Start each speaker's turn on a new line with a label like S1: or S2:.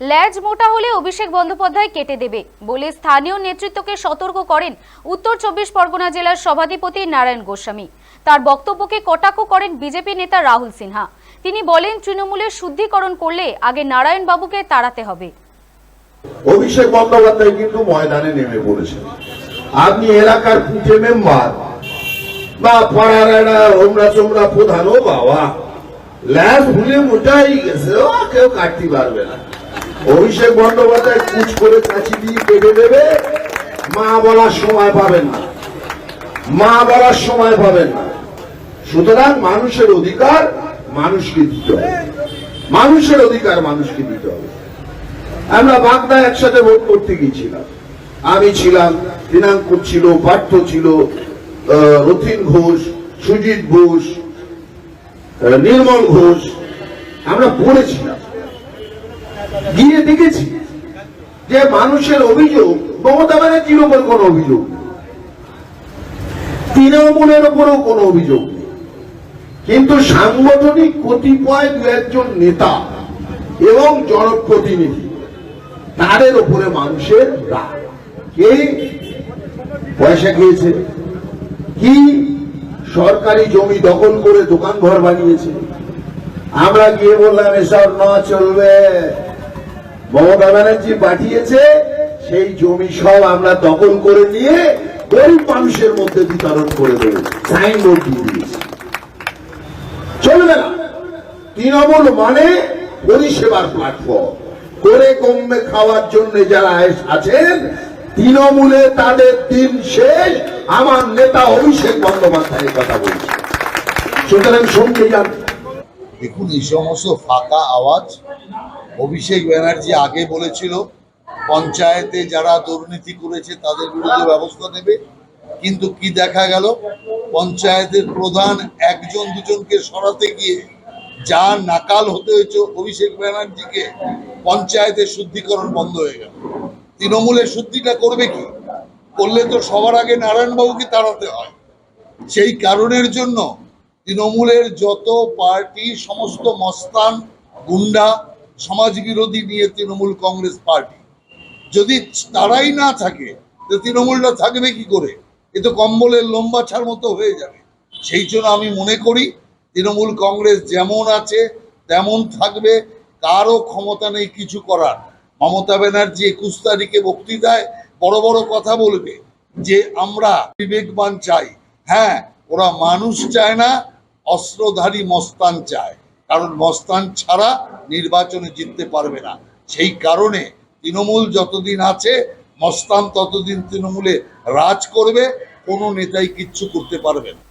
S1: ল্যাজ মোটা হলে অভিষেক বন্দ্যোপাধ্যায় কেটে দেবে বলে স্থানীয় নেতৃত্বকে সতর্ক করেন উত্তর চব্বিশ পরগনা জেলার সভাধিপতি নারায়ণ গোস্বামী। তার বক্তব্যকে কটাক্ষ করেন বিজেপি নেতা রাহুল সিনহা। তিনি বলেন, তৃণমূলের শুদ্ধিকরণ করলে আগে নারায়ণ বাবুকে তাড়াতে হবে।
S2: অভিষেক বন্দ্যোপাধ্যায় কিন্তু ময়দানে নেমে পড়েছেন। আপনি এলাকার পুঁটে মেম্বার। বা পাড়ার হোমরা চোমরা প্রধান ও বাবা। ল্যাস ভুলে মোটাই গেছে। কেউ কাটতে পারবে না। অভিষেক বন্দ্যোপাধ্যায় কুচ করে কাছি দিয়ে কেটে দেবে, মা বলার সময় পাবেন না। মা বলার সময় পাবেন না। সুতরাং মানুষের অধিকার মানুষকে দিতে হবে। মানুষের অধিকার মানুষকে দিতে হবে। আমরা বাগদা একসাথে ভোট করতে গিয়েছিলাম। আমি ছিলাম, দিনাঙ্কুর ছিল, পার্থ ছিল রথিন ঘোষ, সুজিত ঘোষ নির্মল ঘোষ। আমরা পড়েছিলাম। গিয়ে দেখেছি যে মানুষের অভিযোগ, মমতা ব্যানার্জির উপর কোনো অভিযোগ তৃণমূলের উপরেও কোনো অভিযোগ কিন্তু সাংগঠনিক কতিপয় দু একজন নেতা এবং জনপ্রতিনিধি, তাদের উপরে মানুষের রাগ। কে? পয়সা খেয়েছে। কি সরকারি জমি দখল করে দোকান ঘর বানিয়েছে? আমরা গিয়ে বললাম, এসব না চলবে। মমতা ব্যানার্জি পাঠিয়েছে, সেই জমি সব আমরা দখল করে নিয়ে গরিব মানুষের মধ্যে বিতরণ করে দেবো। সাইনবোর্ড দিয়ে দিয়েছি। চলবে না। তৃণমূল মানে পরিষেবার প্ল্যাটফর্ম করে কমবে খাওয়ার জন্য যারা আছেন, তৃণমূলে তাদের দিন শেষ। আমার নেতা অভিষেক বন্দ্যোপাধ্যায়ের কথা বলছে। সুতরাং সঙ্গে যান।
S3: দেখুন, এই সমস্ত ফাঁকা আওয়াজ অভিষেক ব্যানার্জি আগে বলেছিল, পঞ্চায়েতে যারা দুর্নীতি করেছে তাদের বিরুদ্ধে ব্যবস্থা নেবে। কিন্তু কি দেখা গেল? পঞ্চায়েতের প্রধান একজন দুজনকে সরাতে গিয়ে যা নাকাল হতে হয়েছে অভিষেক ব্যানার্জিকে পঞ্চায়েতের শুদ্ধিকরণ বন্ধ হয়ে গেল। তৃণমূলের শুদ্ধিটা করবে কি? করলে তো সবার আগে নারায়ণবাবুকে তাড়াতে হয়। সেই কারণের জন্য তৃণমূলের যত পার্টি, সমস্ত মস্তান, গুন্ডা সমাজ বিরোধী নিয়ে তৃণমূল কংগ্রেস পার্টি। যদি তারাই না থাকে, তো তৃণমূলটা থাকবে কি করে? এ তো কম্বলের লম্বা ছাড় মতো হয়ে যাবে। সেই জন্য আমি মনে করি, তৃণমূল কংগ্রেস যেমন আছে, তেমন থাকবে। কারও ক্ষমতা নেই কিছু করার। মমতা ব্যানার্জি একুশ তারিখে বক্তৃতায় বড় বড় কথা বলবে যে, আমরা বিবেকবান চাই। হ্যাঁ ওরা মানুষ চায় না, অস্ত্রধারী মস্তান চায়। কারণ মস্তান ছাড়া নির্বাচনে জিততে পারবে না। সেই কারণে তৃণমূল যতদিন আছে, মস্তান ততদিন তৃণমূলে রাজ করবে, কোনো নেতাই কিচ্ছু করতে পারবে না।